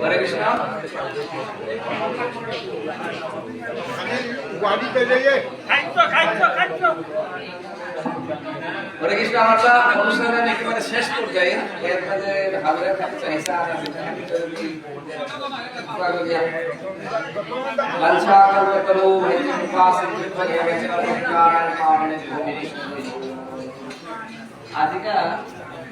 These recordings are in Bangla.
হরে কৃষ্ণ गाड़ी पे जाइए হরে কৃষ্ণ আমরা অনুষ্ঠানের একেবারে শেষ পর্যায়ে এর মাঝে হাজারের কাছে চাইছা লাঞ্ছা কর্মকরো ভৈরব পাস আদিকা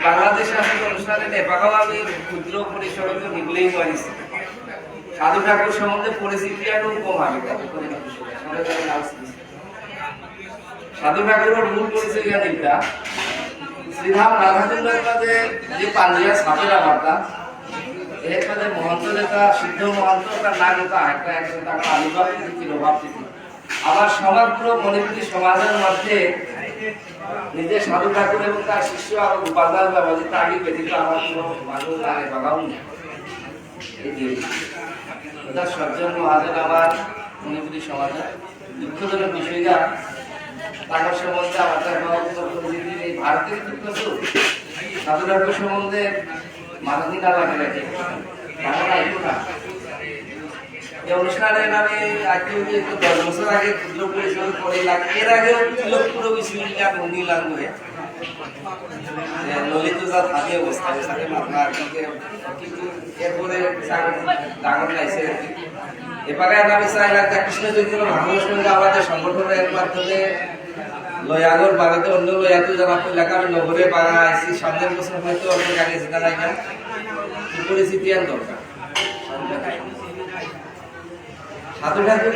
বাংলাদেশে আসলে অনুষ্ঠানে নেপাকাও আমি ক্ষুদ্র পরিসরে তো নিগলেই পারিছি সাধু ঠাকুর সম্বন্ধে পরিচিতি আরও কম আগে সাধু ঠাকুরের মূল পরিচয় জ্ঞানীটা শ্রীধাম রাধাকুণ্ডের মাঝে যে পাঞ্জিয়া সাপেরা বার্তা এর মাঝে মহন্ত যেটা সিদ্ধ মহন্ত, তার নাম যেটা একটা একটা তার আবির্ভাব ছিল ভাবতিথি আবার সমগ্র মণিপুরী সমাজের মধ্যে নিজের সাধু ঠাকুর এবং তার শিষ্য আর গোপালদাস বাবা যে তাকে ব্যতীত আমার কোনো মানুষ আগে বাবাও নেই সজ্জন মহাজন আমার মণিপুরী সমাজে দুঃখজনক বিষয়টা তার সম্বন্ধে আমার তার এই ভারতের কিন্তু সাধু ঠাকুর সম্বন্ধে মাননী না লাগে না এই অনুষ্ঠানে আমি আজকে দশ বছর আগে পরিষদ করে এর আগে তিলকপুর বিশ্ববিদ্যালয় মন্দির লাগবে ললিত যা থাকে অবস্থা সাথে আপনার কিন্তু এরপরে ডাঙর লাইছে এবারে আমি চাইলাম যে কৃষ্ণ চৈতন্য ভাগবত সঙ্গে আমাদের সংগঠনের মাধ্যমে লয়াগর বাগাতে অন্য লয়াতে যারা এলাকা আমি নগরে বাগা আইসি, সামনের বছর হয়তো অন্য গাড়ি যেতে নাই না। পরিস্থিতি আর দরকার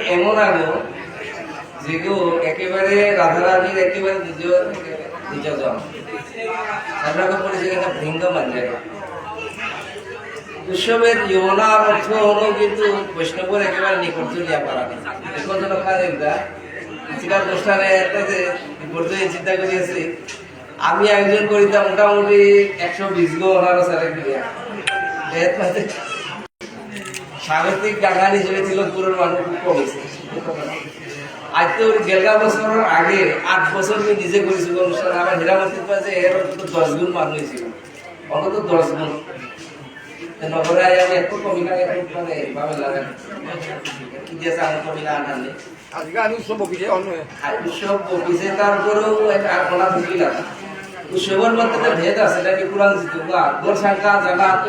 এমন একেবারে একেবারে একটা ভৃঙ্গ উৎসবের অর্থ হলো কিন্তু বৈষ্ণবের একেবারে নিকট পারা এখন যেন অনুষ্ঠানে একটা যে চিন্তা করিয়েছি আমি আয়োজন করিতাম মোটামুটি একশো বিশ গো ওনারও স্যারে এর মাঝে স্বাগতিক গান হিসেবে ছিল পুরোর মানুষ খুব আজ তো ওই গেলগা বছরের আগে আট বছর আমি নিজে করেছি অনুষ্ঠান আমার হীরামতির পাশে এর অন্তত দশ গুণ মানুষ হয়েছিল। অন্তত দশ গুণ। নগরে আমি এত একটু মানে ভাবে লাগে কি আনালে আজকে আমি অন্য উৎসব তারপরেও একটা আপনা ঢুকিলাম উৎসবের মধ্যে ভেদ আছে কোরআন জিতু বা গোর সংখ্যা জানা তো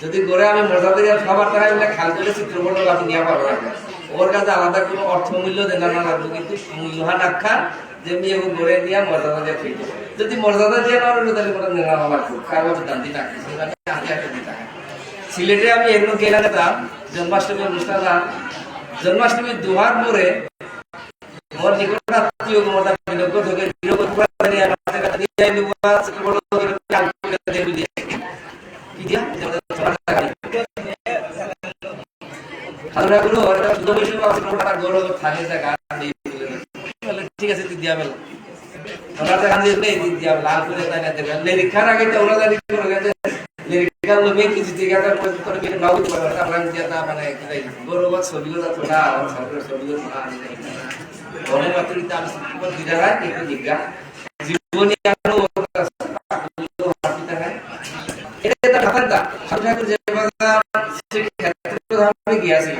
যদি করে আমি মর্যাদা দিয়ে খাবার বলে খাল করে চিত্রপট আমি নিয়ে পারব না ওর কাছে আলাদা কোনো অর্থ মূল্য দেনা না লাগবে, কিন্তু মূল্যবান আখ্যা যে এগুলো গড়ে দিয়ে মর্যাদা দিয়ে ঠিক যদি মর্যাদা দিয়ে না হলো, তাহলে কোনো নেওয়া লাগবে কারও আগে একটা দিতে সিলেটে আমি এগুলো গেলে যেতাম জন্মাষ্টমী অনুষ্ঠান জন্মাষ্টমী দুহার পরে মোর নিকট আত্মীয় মোটা বিনোগ থেকে বিনোগ করে নিয়ে আমাদের কাছে নিয়ে যাই নিব আছে বড় দিয়ে দিয়ে কি দিয়া খালরা গুলো ওটা দুটো বেশি আছে ওটা গৌরব থাকে যা গান বলে ঠিক আছে তুই দিয়া বেলা। ওরা তো গান দিয়ে দিয়া লাল করে তাই না দেবে লিরিকার আগে তো ওরা জানি করে গেছে লিরিকাল লোকে কিছু জায়গাটা করে করে বাবু আমরা দিয়া তা মানে কি তাই গৌরব ছবিগুলো থোড়া আর ছাত্র ছবিগুলো থোড়া বলে, মাত্র কিন্তু আমি সুন্দর দিদা হয় কিন্তু জিজ্ঞা জীবনী আরও এটা এটা ঠাকুরদা সাধু ঠাকুর যে ক্ষেত্র ধামে গিয়েছিল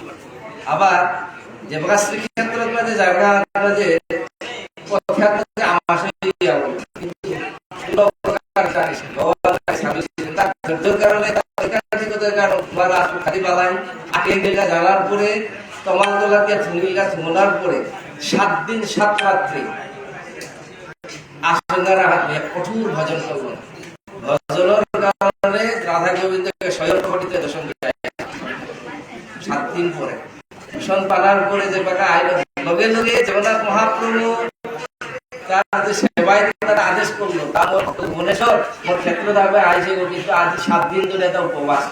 আবার যে বগা শ্রীক্ষেত্র যে প্রকার আসঙ্গারা হাত কঠোর ভজন করলেন ভজনের কারণে রাধা গোবিন্দকে স্বয়ং ঘটিত দর্শন দিতে সাত দিন পরে দর্শন পালার পরে যে বাকা আইল। লগে লগে জগন্নাথ মহাপ্রভু তার যে সেবায় তারা আদেশ করল। তা ভুবনেশ্বর মোর ক্ষেত্র যাবে আইসে কিন্তু আজ সাত দিন ধরে এটা উপবাস।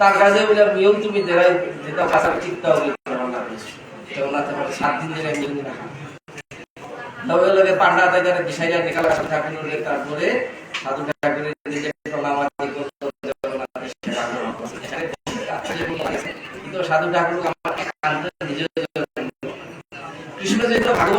তার কাছে বলে, নিয়ম তুমি দেখাই, যেটা কাছে ঠিক হবে জগন্নাথ সাত দিন ধরে নিয়ম লগে লগে পান্ডা থেকে বিষয়টা নিকালা ঠাকুরের তারপরে সাধু ঠাকুরের নিজে প্রণাম আদি করতো জগন্নাথের সাধু ঠাকুর আমার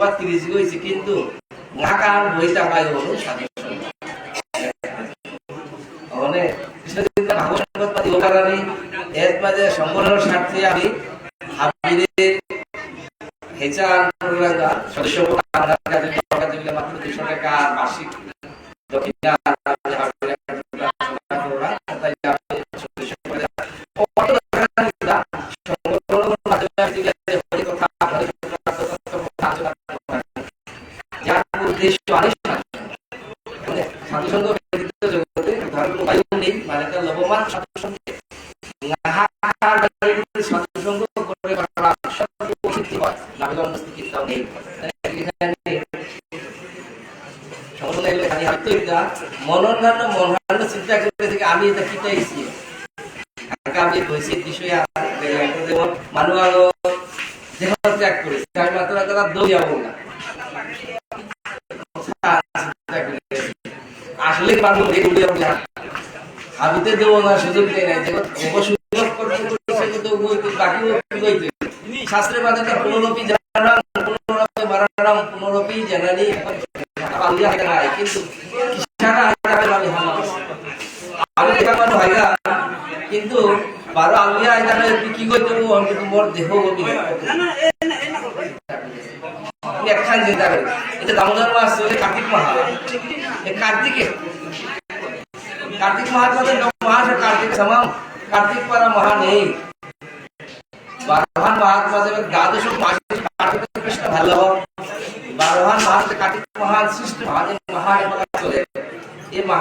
বা তিরিশ গইছে কিন্তু না কারণ বইটা পাই মানে মাঝে সংগঠনের স্বার্থে আমি হাবিরে হেচান সদস্য আমরা কাজে টাকা দিলে মাত্র 200 টাকা বার্ষিক দক্ষিণা আমি হাবিরে প্রোগ্রাম তাই আমি সদস্য করে ও কত টাকা দিলা সংগঠনের মাধ্যমে দিলে হরি কথা হরি কথা কথা আলোচনা করা যার উদ্দেশ্য অনেক মানে সাধু সঙ্গ ব্যতীত জগতে ধর্ম বায়ু নেই মানে তার লবমান সাধু সঙ্গে নাহার সাধু সঙ্গ করে করা সর্বসিদ্ধি হয় নাবিগণ স্থিতিটাও নেই এখানে সমস্যা এগুলো খালি হয়তো এটা মনোন্যান্য মনহান্য চিন্তা করে থেকে আমি এটা কি চাইছি আমি হয়েছে বিষয়ে যেমন মানুষ আলো দেহ ত্যাগ করেছে আমি মাত্র তারা দৌড় যাব না। আসলে মানুষ দৌড়ে যাব না। আমি তো দেবো না, সুযোগ দেয় নাই। যে সুযোগ করতে করতে বাকি শাস্ত্রের মাঝে তার পুনরপি জানান পুনরপি নাই। কিন্তু কিসানা আইতা আমি হামা আমি দেখা মানুষ হয় না কিন্তু বারো আলিয়া আইতা কি কইতে কিন্তু মোর দেহ গতি একখান চিন্তা করি এটা দামোদর মাস কার্তিক এই কার্তিকে। কার্তিক মাস মানে মাস কার্তিক সমাম। কার্তিক পারা মহা নেই। বারোহান মাস মাঝে দ্বাদশ মাস কার্তিক কৃষ্ণ ভালো বারোহান মাস কার্তিক মহান সৃষ্ট মহান মহান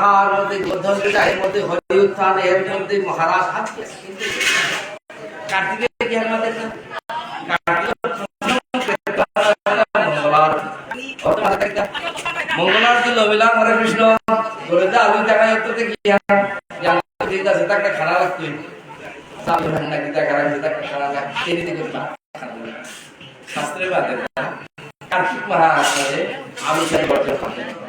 মহার মধ্যে হরি উত্থান এর মধ্যে মহারাজ শাস্ত্রের বাদে কার্তিক মহারাজে আমি চাই বর্জন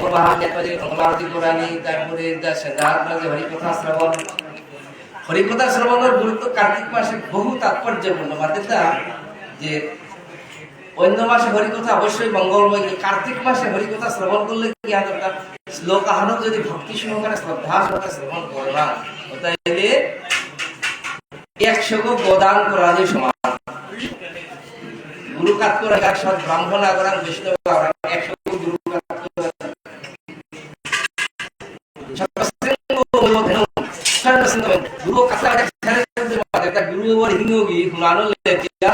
যে অন্য মাসে হরিকথা অবশ্যই মঙ্গলময় কার্তিক মাসে হরিকথা শ্রবণ করলে কি দরকার? শ্লোক আহানো যদি ভক্তি সহকারে, শ্রদ্ধা শ্রবণ করা একশো করা যে সমান। গুরু করে ব্রাহ্মণ আগরাম বৈষ্ণব একশো গুরু করে গুরু একটা গুরু ওর হিঙ্গি হুনানো লেখিয়া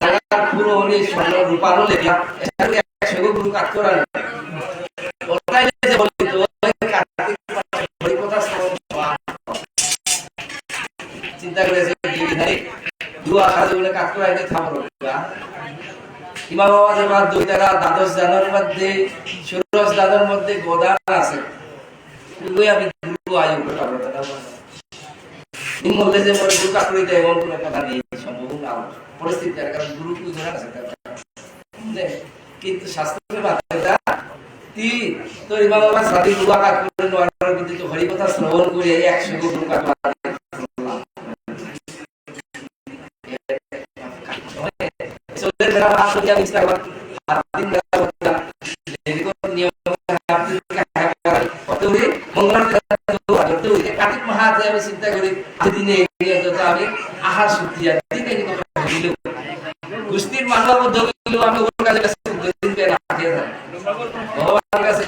জাগার পুরো হলি স্বর্ণ রূপানো লেখিয়া একশো গো গুরু কাত করা বলে জানোর মধ্যে ষোড়শ দাদর মধ্যে গোদান আছে আমি আয়ু না বললে যে মনে গুরু কাকুরিতে এমন কোনো কথা নেই, সম্ভব না। পরিস্থিতি আর কারণ গুরু পুজো আছে কিন্তু শাস্ত্রের বাচ্চাটা তি তোর বাবা সাদি দুয়া কাকুরে নোয়ার কিন্তু হরিকথা শ্রবণ করে একশো গুরু কাকু চোদ্দের বেলা ভাত করিয়া মিস্টার হাত দিন বেলা বলতা দেরি করে নিয়ম হাত দিন কত হই মঙ্গলার কত হই রাতে আমি চিন্তা করি দিনে আমি আহার দিনে কুস্তির মধ্যে আমি ওর কাছে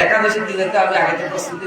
একাদশীর দিনে আমি আগে প্রস্তুতি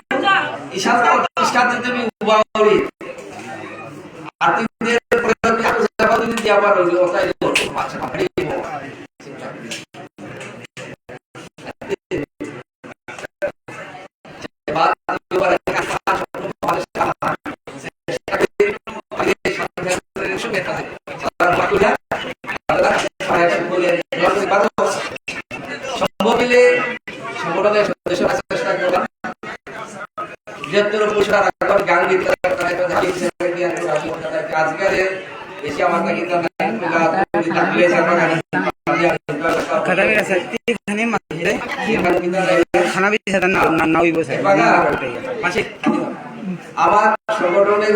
ঈশান তো ইস্কাত দিতে আমি উবাওরি আর্থিকদের প্রয়োজন আমি সেবা দিতে দিয়া পারো ওটাই আচ্ছা বাদ দিবার একটা ভালো সম্ভবিলে সংগঠনের সদস্যরা চেষ্টা করবেন বৃহত্তর পুরুষরা রাখবেন গান গীত আজকাল বেশি আমার নাকি থাকলে Kada bira sa ti khane ma re khana bi sa na na na wi bo sa মাসিক আমার সংগঠনে